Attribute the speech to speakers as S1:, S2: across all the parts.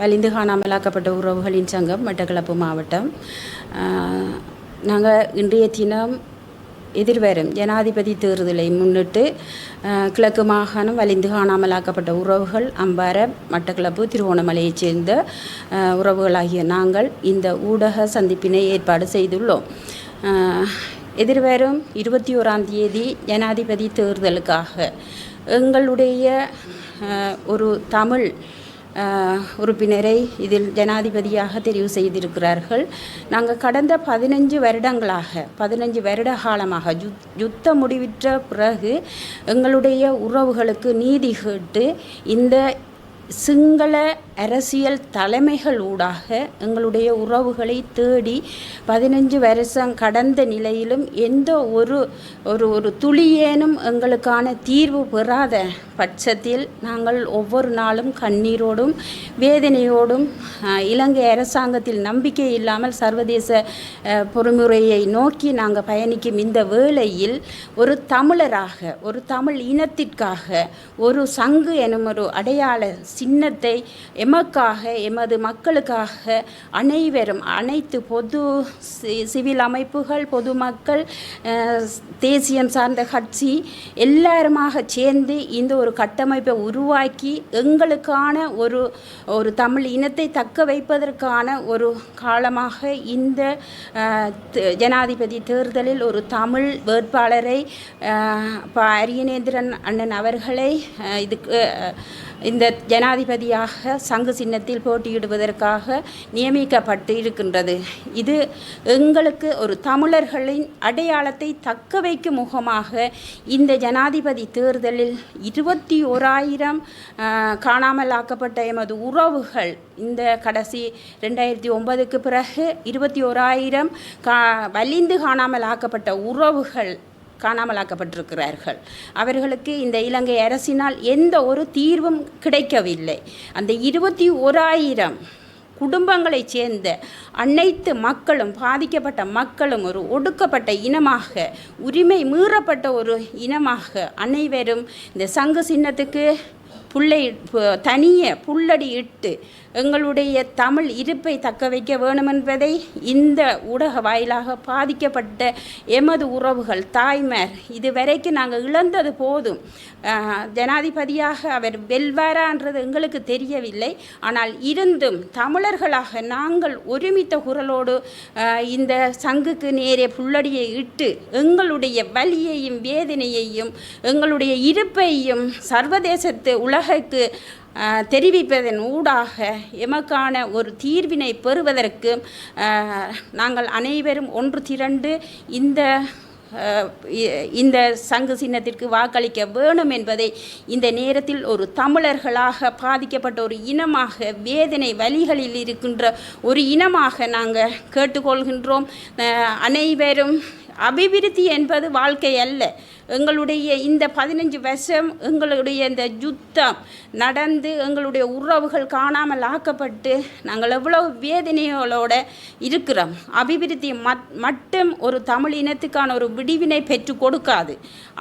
S1: வலிந்து காணாமலாக்கப்பட்ட உறவுகளின் சங்கம் மட்டக்களப்பு மாவட்டம். நாங்கள் இன்றைய தினம் எதிர்வரும் ஜனாதிபதி தேர்தலை முன்னிட்டு கிழக்கு மாகாணம் வலிந்து காணாமலாக்கப்பட்ட உறவுகள் அம்பார மட்டக்களப்பு திருவோணமலையைச் சேர்ந்த உறவுகளாகிய நாங்கள் இந்த ஊடக சந்திப்பினை ஏற்பாடு செய்துள்ளோம். எதிர்வரும் இருபத்தி ஓராம் தேதி ஜனாதிபதி தேர்தலுக்காக எங்களுடைய ஒரு தமிழ் உறுப்பினரை இதில் ஜனாதிபதியாக தெரிவு செய்திருக்கிறார்கள். நாங்கள் கடந்த பதினஞ்சு வருடங்களாக பதினஞ்சு வருட காலமாக யுத் யுத்தம் முடிவிற்ற பிறகு எங்களுடைய உறவுகளுக்கு நீதி கேட்டு இந்த சிங்கள அரசியல் தலைமைகள் ஊடாக எங்களுடைய உறவுகளை தேடி பதினஞ்சு வருஷம் கடந்த நிலையிலும் எந்த ஒரு ஒரு ஒரு துளியேனும் எங்களுக்கான தீர்வு பெறாத பட்சத்தில் நாங்கள் ஒவ்வொரு நாளும் கண்ணீரோடும் வேதனையோடும் இலங்கை அரசாங்கத்தில் நம்பிக்கை இல்லாமல் சர்வதேச பொறுமுறையை நோக்கி நாங்கள் பயணிக்கும் இந்த வேளையில் ஒரு தமிழராக ஒரு தமிழ் இனத்திற்காக ஒரு சங்கு எனும் ஒரு அடையாள சின்னத்தை எமக்காக எமது மக்களுக்காக அனைவரும் அனைத்து பொது சி- சிவில் அமைப்புகள் பொதுமக்கள் தேசியம் சார்ந்த கட்சி எல்லாருமாக சேர்ந்து இந்த ஒரு கட்டமைப்பை உருவாக்கி எங்களுக்கான ஒரு ஒரு தமிழ் இனத்தை தக்க வைப்பதற்கான ஒரு காலமாக இந்த ஜனாதிபதி தேர்தலில் ஒரு தமிழ் வேட்பாளரை ப அரியநேந்திரன் அண்ணன் அவர்களை இதுக்கு இந்த ஜனா ஜனாதிபதியாக சங்கு சின்னத்தில் போட்டியிடுவதற்காக நியமிக்கப்பட்டு இருக்கின்றது. இது எங்களுக்கு ஒரு தமிழர்களின் அடையாளத்தை தக்க வைக்கும் முகமாக இந்த ஜனாதிபதி தேர்தலில் இருபத்தி ஓராயிரம் காணாமல் ஆக்கப்பட்ட எமது உறவுகள் இந்த கடைசி ரெண்டாயிரத்தி ஒன்பதுக்கு பிறகு இருபத்தி ஓராயிரம் கா வலிந்து காணாமல் ஆக்கப்பட்ட உறவுகள் காணாமலாக்கப்பட்டிருக்கிறார்கள். அவர்களுக்கு இந்த இலங்கை அரசினால் எந்த ஒரு தீர்வும் கிடைக்கவில்லை. அந்த இருபத்தி ஓராயிரம் குடும்பங்களைச் சேர்ந்த அனைத்து மக்களும் பாதிக்கப்பட்ட மக்களும் ஒரு ஒடுக்கப்பட்ட இனமாக உரிமை மீறப்பட்ட ஒரு இனமாக அனைவரும் இந்த சங்கு சின்னத்துக்கு புள்ளை தனிய புள்ளடி இட்டு எங்களுடைய தமிழ் இருப்பை தக்க வைக்க வேணுமென்பதை இந்த ஊடக வாயிலாக பாதிக்கப்பட்ட எமது உறவுகள் தாய்மார் இதுவரைக்கும் நாங்கள் இழந்தது போதும். ஜனாதிபதியாக அவர் வெல்வாரான்றது எங்களுக்கு தெரியவில்லை. ஆனால் இருந்தும் தமிழர்களாக நாங்கள் ஒருமித்த குரலோடு இந்த சங்குக்கு நேரே புல்லடியை இட்டு எங்களுடைய வலியையும் வேதனையையும் எங்களுடைய இருப்பையும் சர்வதேசத்து உலகுக்கு தெரிவிப்பதன் ஊடாக எமக்கான ஒரு தீர்வினை பெறுவதற்கு நாங்கள் அனைவரும் ஒன்று திரண்டு இந்த இந்த சங்கு சின்னத்திற்கு வாக்களிக்க வேணும் என்பதை இந்த நேரத்தில் ஒரு தமிழர்களாக பாதிக்கப்பட்ட ஒரு இனமாக வேதனை வழிகளில் இருக்கின்ற ஒரு இனமாக நாங்கள் கேட்டுக்கொள்கின்றோம். அனைவரும் அபிவிருத்தி என்பது வாழ்க்கை அல்ல. எங்களுடைய இந்த பதினஞ்சு வருஷம் எங்களுடைய இந்த யுத்தம் நடந்து எங்களுடைய உறவுகள் காணாமல் ஆக்கப்பட்டு நாங்கள் எவ்வளோ வேதனைகளோட இருக்கிறோம். அபிவிருத்தி மத் மட்டும் ஒரு தமிழ் இனத்துக்கான ஒரு விடிவினை பெற்று கொடுக்காது.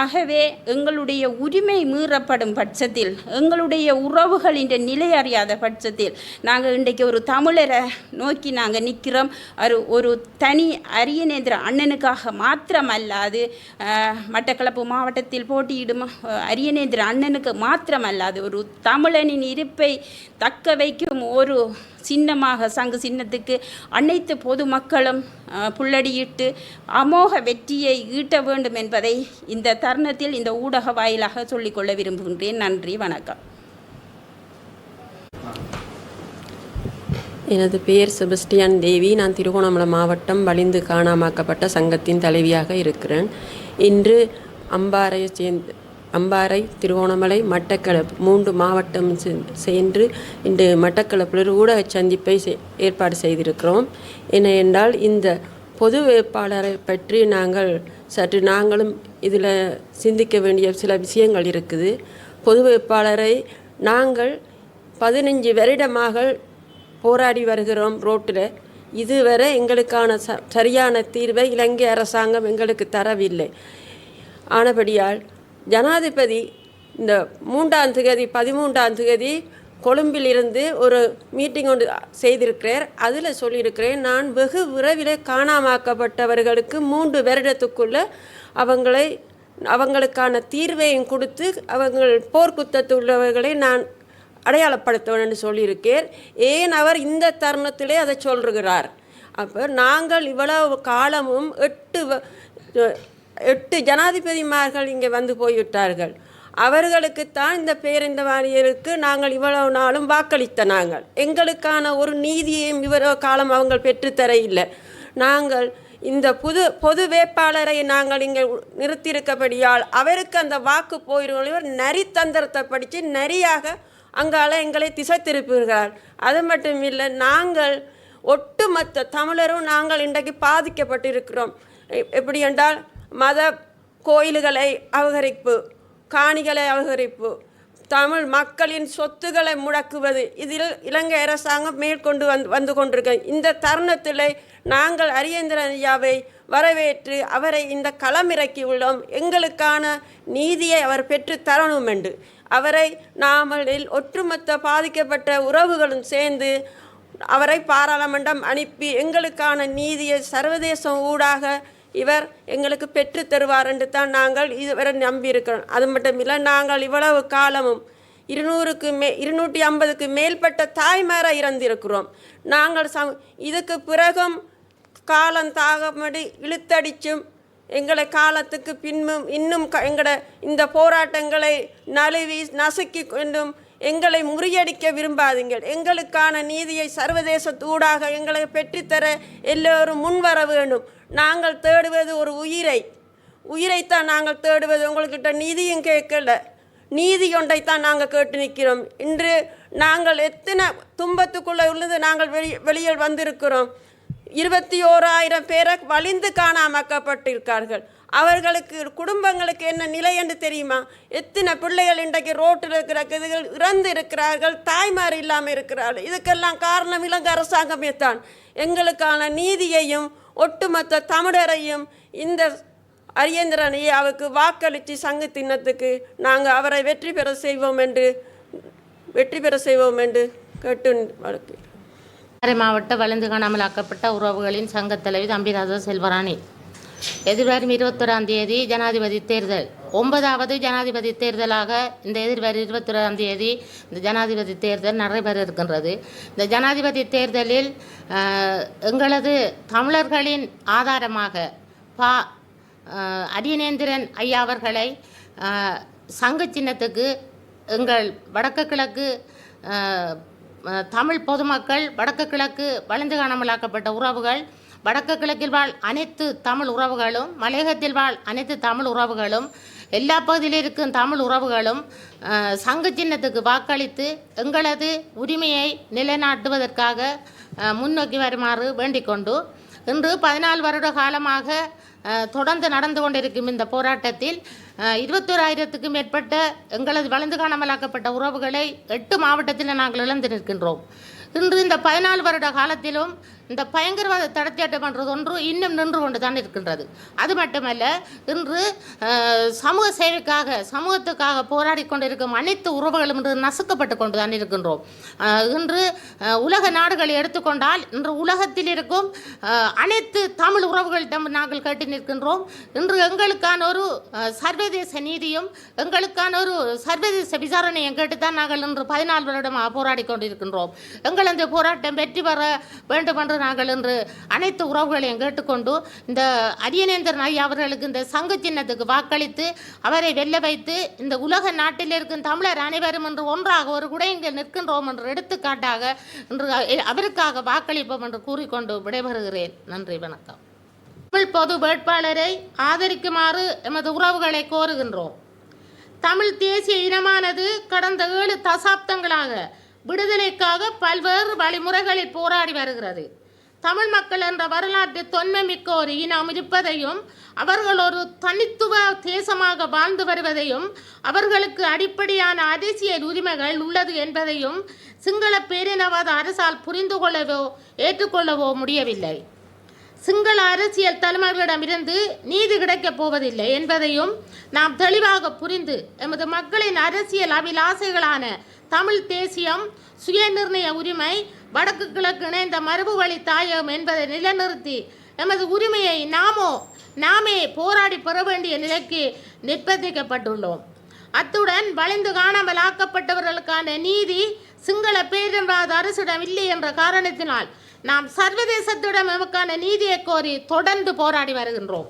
S1: ஆகவே எங்களுடைய உரிமை மீறப்படும் பட்சத்தில் எங்களுடைய உறவுகளின் நிலை அறியாத பட்சத்தில் நாங்கள் இன்றைக்கு ஒரு தமிழரை நோக்கி நாங்கள் நிற்கிறோம். ஒரு ஒரு தனி அரியநேந்திர அண்ணனுக்காக மாத்திரமல்லாது அஹ், மட்டக்களப்பு மாவட்டத்தில் போட்டியிடும் அரியநேந்திர அண்ணனுக்கு மாத்திரமல்லாது ஒரு தமிழனின் இருப்பை தக்க வைக்கும் ஒரு சின்னமாக சங்கு சின்னத்துக்கு அனைத்து பொதுமக்களும் புள்ளடியிட்டு அமோக வெற்றியை ஈட்ட வேண்டும் என்பதை இந்த தருணத்தில் இந்த ஊடக வாயிலாக சொல்லிக்கொள்ள விரும்புகின்றேன். நன்றி வணக்கம்.
S2: எனது பெயர் செபஸ்டியான் தேவி. நான் திருகோணமலை மாவட்டம் வலிந்து காணாமாக்கப்பட்ட சங்கத்தின் தலைவியாக இருக்கிறேன். இன்று அம்பாறை சேர்ந்து அம்பாறை திருவோணமலை மட்டக்களப்பு மூன்று மாவட்டம் செ- சென்று இன்று மட்டக்களப்பில் ஊடக சந்திப்பை செ- ஏற்பாடு செய்திருக்கிறோம். என்ன என்றால் இந்த பொது வேட்பாளரை பற்றி நாங்கள் சற்று நாங்களும் இதில் சிந்திக்க வேண்டிய சில விஷயங்கள் இருக்குது. பொது வேட்பாளரை நாங்கள் பதினஞ்சு வருடமாக போராடி வருகிறோம் ரோட்டில். இதுவரை எங்களுக்கான ச சரியான தீர்வை இலங்கை அரசாங்கம் எங்களுக்கு தரவில்லை. ஆனபடியால் ஜனாதிபதி இந்த மூன்றாம் திகதி பதிமூன்றாம் திகதி கொழும்பிலிருந்து ஒரு மீட்டிங் ஒன்று செய்திருக்கிறார். அதில் சொல்லியிருக்கிறேன் நான் வெகு விரைவில் காணாமாக்கப்பட்டவர்களுக்கு மூன்று வருடத்துக்குள்ள அவங்களை அவங்களுக்கான தீர்வையும் கொடுத்து அவங்கள் போர்க்குத்தத்தில் உள்ளவர்களை நான் அடையாளப்படுத்தணும்னு சொல்லியிருக்கேன் ஏன் அவர் இந்த தருணத்திலே அதை சொல்கிறார் அப்போ நாங்கள் இவ்வளவு காலமும் எட்டு வ- எட்டு ஜனாதிபதிமார்கள் இங்கே வந்து போய்விட்டார்கள். அவர்களுக்குத்தான் இந்த பேருந்த வாரியருக்கு நாங்கள் இவ்வளவு நாளும் வாக்களித்த நாங்கள். எங்களுக்கான ஒரு நீதியையும் இவ்வளோ காலம் அவங்க பெற்றுத்தர இல்லை. நாங்கள் இந்த புது பொது வேட்பாளரை நாங்கள் இங்கே நிறுத்தியிருக்கபடியால் அவருக்கு அந்த வாக்கு போயிடுவோளையும் நரி தந்திரத்தை படித்து நரியாக அங்கால எங்களை திசை திருப்புகிறார் அது மட்டும் இல்லை நாங்கள் ஒட்டுமொத்த தமிழரும் நாங்கள் இன்றைக்கு பாதிக்கப்பட்டிருக்கிறோம். எப்படி என்றால் மத கோயில்களை அபகரிப்பு காணிகளை அபகரிப்பு தமிழ் மக்களின் சொத்துக்களை முடக்குவது. இதில் இலங்கை அரசாங்கம் மேற்கொண்டு வந்து வந்து கொண்டிருக்க இந்த தருணத்தில் நாங்கள் அரியந்திரன் ஐயாவை வரவேற்று அவரை இந்த களமிறக்கி உள்ளோம். எங்களுக்கான நீதியை அவர் பெற்று தரணும் என்று அவரை நாமளில் ஒட்டுமொத்த பாதிக்கப்பட்ட உறவுகளும் சேர்ந்து அவரை பாராளுமன்றம் அனுப்பி எங்களுக்கான நீதியை சர்வதேசம் ஊடாக இவர் எங்களுக்கு பெற்று தருவார் என்று தான் நாங்கள் இதுவரை நம்பியிருக்கிறோம். அது மட்டும் இல்லை நாங்கள் இவ்வளவு காலமும் இருநூறுக்கு மே இருநூற்றி ஐம்பதுக்கு மேற்பட்ட தாய்மாராக இறந்திருக்கிறோம். நாங்கள் சம் இதுக்கு பிறகும் காலம் தாகமடி இழுத்தடிச்சும் எங்களை காலத்துக்கு பின்னும் இன்னும் க எங்களோட இந்த போராட்டங்களை நழுவி நசுக்கி கொண்டும் எங்களை முறியடிக்க விரும்பாதீங்கள். எங்களுக்கான நீதியை சர்வதேசத்தூடாக எங்களை பெற்றுத்தர எல்லோரும் முன்வர வேண்டும். நாங்கள் தேடுவது ஒரு உயிரை. உயிரைத்தான் நாங்கள் தேடுவது. உங்கள்கிட்ட நீதியும் கேட்கல. நீதி ஒன்றைத்தான் நாங்கள் கேட்டு நிற்கிறோம். இன்று நாங்கள் எத்தனை துன்பத்துக்குள்ளே உள்ளது நாங்கள் வெளி வெளியில் வந்திருக்கிறோம். இருபத்தி ஓராயிரம் பேரை வலிந்து காணாமக்கப்பட்டிருக்கார்கள். அவர்களுக்கு குடும்பங்களுக்கு என்ன நிலை என்று தெரியுமா? எத்தனை பிள்ளைகள் இன்றைக்கு ரோட்டில் இருக்கிற இறந்து இருக்கிறார்கள் தாய்மார் இல்லாமல் இருக்கிறார்கள். இதுக்கெல்லாம் காரணம் இலங்கை அரசாங்கமே தான். எங்களுக்கான நீதியையும் ஒட்டுமொத்த தமிழரையும் இந்த அரியந்திரன் ஐயாவுக்கு வாக்களித்து சங்கு தின்னத்துக்கு நாங்கள் அவரை வெற்றி பெற செய்வோம் என்று வெற்றி பெற செய்வோம் என்று கேட்டு வழக்கு
S3: மறை மாவட்ட வளர்ந்து காணாமல் ஆக்கப்பட்ட உறவுகளின் சங்கத் தலைவி தம்பிராஜா செல்வராணி. எதிர்வரும் இருபத்தொராம் தேதி ஜனாதிபதி தேர்தல். ஒன்பதாவது ஜனாதிபதி தேர்தலாக இந்த எதிர்வரும் இருபத்தொராம் தேதி இந்த ஜனாதிபதி தேர்தல் நடைபெற இருக்கின்றது இந்த ஜனாதிபதி தேர்தலில் எங்களது தமிழர்களின் ஆதாரமாக பா அஹ், அரியநேந்திரன் ஐயா அவர்களை சங்க சின்னத்துக்கு எங்கள் வடக்கு கிழக்கு தமிழ் பொதுமக்கள் வடக்கு கிழக்கு வளைந்து காணாமலாக்கப்பட்ட உறவுகள் வடக்கு கிழக்கில் வாழ் அனைத்து தமிழ் உறவுகளும் மலையகத்தில் வாழ் அனைத்து தமிழ் உறவுகளும் எல்லா பகுதியில் இருக்கும் தமிழ் உறவுகளும் சங்கு சின்னத்துக்கு வாக்களித்து எங்களது உரிமையை நிலைநாட்டுவதற்காக முன்னோக்கி வருமாறு வேண்டிக் கொண்டு இன்று பதினாலு வருட காலமாக தொடர்ந்து நடந்து கொண்டிருக்கும் இந்த போராட்டத்தில் இருபத்தோராயிரத்துக்கும் மேற்பட்ட எங்களது வளர்ந்து காணாமலாக்கப்பட்ட உறவுகளை எட்டு மாவட்டத்தில் நாங்கள் இழந்து நிற்கின்றோம். இன்று இந்த பதினாலு வருட காலத்திலும் இந்த பயங்கரவாத தடுத்தியாட்டம் பண்ணுறது ஒன்று இன்னும் நின்று கொண்டு தான் இருக்கின்றது. அது மட்டுமல்ல இன்று சமூக சேவைக்காக சமூகத்துக்காக போராடி கொண்டிருக்கும் அனைத்து உறவுகளும் இன்று நசுக்கப்பட்டு கொண்டு தான் இருக்கின்றோம் இன்று உலக நாடுகளை எடுத்துக்கொண்டால் இன்று உலகத்தில் இருக்கும் அனைத்து தமிழ் உறவுகளிடம் நாங்கள் கேட்டு நிற்கின்றோம். இன்று எங்களுக்கான ஒரு சர்வதேச நீதியும் எங்களுக்கான ஒரு சர்வதேச விசாரணையும் கேட்டுத்தான் நாங்கள் இன்று பதினாலு வருடமாக போராடி கொண்டிருக்கின்றோம். எங்களது போராட்டம் வெற்றி பெற வேண்டும் என்று நாங்கள் என்று அனைத்து உறவுகளையும் கேட்டுக்கொண்டு இந்த அரியநேந்திரன் ஐயா அவர்களுக்கு இந்த சங்க சின்னத்துக்கு வாக்களித்து அவரை வெல்ல வைத்து இந்த உலக நாட்டில் இருக்கும் தமிழர் அனைவரும் என்று ஒன்றாக ஒரு கூட இங்கே நிற்கின்றோம் என்று எடுத்துக்காட்டாக இன்று அவருக்காக வாக்களிப்போம் என்று கூறிக்கொண்டு விடைபெறுகிறேன். நன்றி வணக்கம். தமிழ் பொது வேட்பாளரை ஆதரிக்குமாறு எமது உறவுகளை கோருகின்றோம். தமிழ் தேசிய இனமானது கடந்த ஏழு தசாப்தங்களாக விடுதலைக்காக பல்வேறு வழிமுறைகளில் போராடி வருகிறது. தமிழ் மக்கள் என்ற வரலாற்று தொன்மை மிக்க ஒரு இனம் இருப்பதையும் அவர்கள் ஒரு தனித்துவ தேசமாக வாழ்ந்து வருவதையும் அவர்களுக்கு அடிப்படையான அரசியல் உரிமைகள் உள்ளது என்பதையும் சிங்கள பேரினவாத அரசால் புரிந்து கொள்ளவோ ஏற்றுக்கொள்ளவோ முடியவில்லை. சிங்கள அரசியல் தலைவர்களிடமிருந்து நீதி கிடைக்கப் போவதில்லை என்பதையும் நாம் தெளிவாக புரிந்து எமது மக்களின் அரசியல் அபிலாசைகளான தமிழ் தேசியம் சுயநிர்ணய உரிமை வடக்கு கிழக்கு இணைந்த மரபு வழி தாயகம் என்பதை நிலைநிறுத்தி எமது உரிமையை நாமோ நாமே போராடி பெற வேண்டிய நிலைக்கு நிர்பந்திக்கப்பட்டுள்ளோம். அத்துடன் வளைந்து காணாமல் ஆக்கப்பட்டவர்களுக்கான நீதி சிங்கள பேரின்றாத அரசிடம் இல்லை என்ற காரணத்தினால் நாம் சர்வதேசத்திடம் எமக்கான நீதியை கோரி தொடர்ந்து போராடி வருகின்றோம்.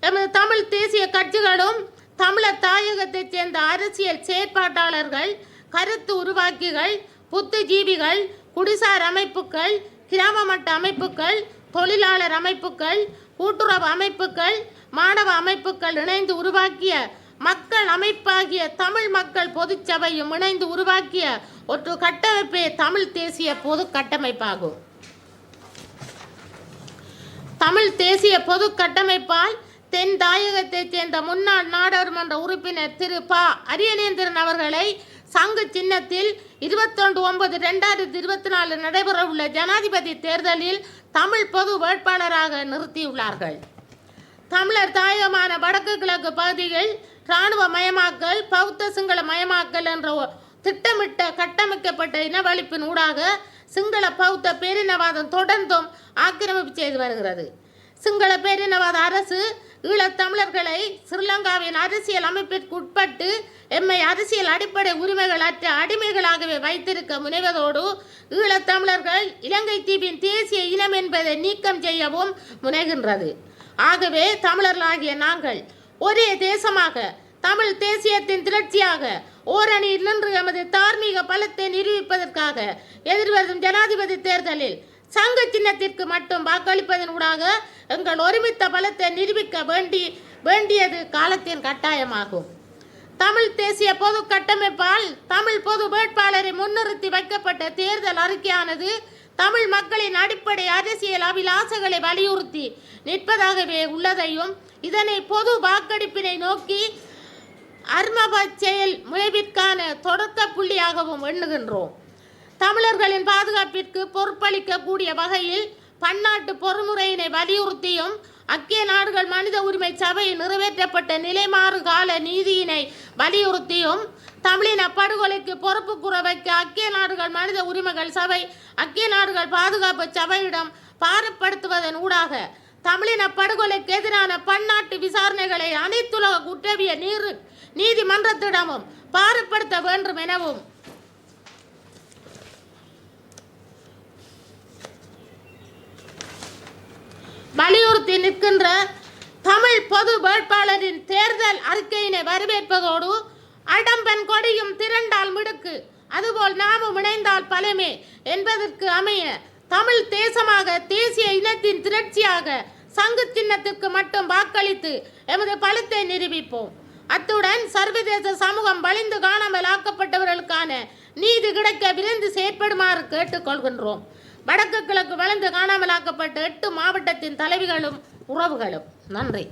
S3: எமது தமிழ் தேசிய கட்சிகளும் தமிழர் தாயகத்தைச் சேர்ந்த அரசியல் செயற்பாட்டாளர்கள் கருத்து உருவாக்கிகள் புத்திஜீவிகள் குடிசார் அமைப்புகள் கிராம மட்ட அமைப்புகள் தொழிலாளர் அமைப்புகள் கூட்டுறவு அமைப்புகள் மாணவ அமைப்புகள் இணைந்து உருவாக்கிய மக்கள் அமைப்பாகிய தமிழ் மக்கள் பொதுச்சபையும் இணைந்து உருவாக்கிய ஒரு கட்டமைப்பே தமிழ் தேசிய பொது கட்டமைப்பாகும். தமிழ் தேசிய பொது கட்டமைப்பால் தென் தாயகத்தைச் சேர்ந்த முன்னாள் நாடாளுமன்ற உறுப்பினர் திரு ப. அரியநேந்திரன் அவர்களை சங்கு சின்னத்தில் இருபத்தொன்று ஒன்பது ரெண்டாயிரத்தி இருபத்தி நாலு நடைபெறவுள்ள ஜனாதிபதி தேர்தலில் தமிழ் பொது வேட்பாளராக நிறுத்தியுள்ளார்கள். தமிழர் தாயகமான வடக்கு கிழக்கு பகுதியில் இராணுவ மயமாக்கல் பௌத்த சிங்கள மயமாக்கல் என்ற ஒ- திட்டமிட்ட கட்டமைக்கப்பட்ட இனவழிப்பின் ஊடாக சிங்கள பௌத்த பேரினவாதம் தொடர்ந்தும் ஆக்கிரமிப்பு செய்து வருகிறது. சிங்கள பேரினவாத அரசு ஈழத்தமிழர்களை ஸ்ரீலங்காவின் அரசியல் அமைப்பிற்கு உட்பட்டு எம்மை அரசியல் அடிப்படை உரிமைகள் அற்ற அடிமைகளாகவே வைத்திருக்க முனைவதோடு ஈழத்தமிழர்கள் இலங்கை தீவின் தேசிய இனம் என்பதை நீக்கம் செய்யவும் முனைகின்றது. ஆகவே தமிழர்களாகிய நாங்கள் ஒரே தேசமாக தமிழ் தேசியத்தின் திரட்சியாக ஓரணியில் நின்று எமது தார்மீக பலத்தை நிரூபிப்பதற்காக எதிர்வரும் ஜனாதிபதி தேர்தலில் சங்க சின்னத்திற்கு மட்டும் வாக்களிப்பதன் ஊடாக எங்கள் ஒருமித்த பலத்தை நிரூபிக்க வேண்டி வேண்டியது காலத்தின் கட்டாயமாகும். தமிழ் தேசிய பொது கட்டமைப்பால் தமிழ் பொது வேட்பாளரை முன்னிறுத்தி வைக்கப்பட்ட தேர்தல் அறிக்கையானது தமிழ் மக்களின் அடிப்படை அரசியல் அபிலாசங்களை வலியுறுத்தி நிற்பதாகவே உள்ளதையும் இதனை பொது வாக்கெடுப்பினை நோக்கி அர்மப செயல் முனைவிற்கான தொடக்க புள்ளியாகவும் எண்ணுகின்றோம். தமிழர்களின் பாதுகாப்பிற்கு பொறுப்பளிக்கக்கூடிய வகையில் பன்னாட்டு பொறுமுறையினை வலியுறுத்தியும் அக்கிய நாடுகள் மனித உரிமை சபையில் நிறைவேற்றப்பட்ட நிலைமாறு கால நீதியினை வலியுறுத்தியும் தமிழின படுகொலைக்கு பொறுப்பு கூற வைக்க அக்கிய நாடுகள் மனித உரிமைகள் சபை அக்கிய நாடுகள் பாதுகாப்பு சபையிடம் பாரப்படுத்துவதன் ஊடாக தமிழின படுகொலைக்கு எதிரான பன்னாட்டு விசாரணைகளை அனைத்துலக குற்றவிய நீர் நீதிமன்றத்திடமும் பாரப்படுத்த வேண்டும் எனவும். வலியுறுத்தி நிற்கின்ற தமிழ் பொது வேட்பாளரின் தேர்தல் அறிக்கையினை வரவேற்பதோடு அடம்பன் கொடியும் திரண்டால் மிடுக்கு. அதுபோல் நாமும் இணைந்தால் பலமே என்பதற்கு அமைய தமிழ் தேசமாக தேசிய இனத்தின் திரட்சியாக சங்கு சின்னத்திற்கு மட்டும் வாக்களித்து எமது பலத்தை நிரூபிப்போம். அத்துடன் சர்வதேச சமூகம் வலிந்து காணாமல் ஆக்கப்பட்டவர்களுக்கான நீதி கிடைக்க விரைந்து செயற்படுமாறு கேட்டுக்கொள்கின்றோம். வடக்கு கிழக்கு வளர்ந்து காணாமலாக்கப்பட்ட எட்டு மாவட்டத்தின் தலைவிகளும் உறவுகளும். நன்றி.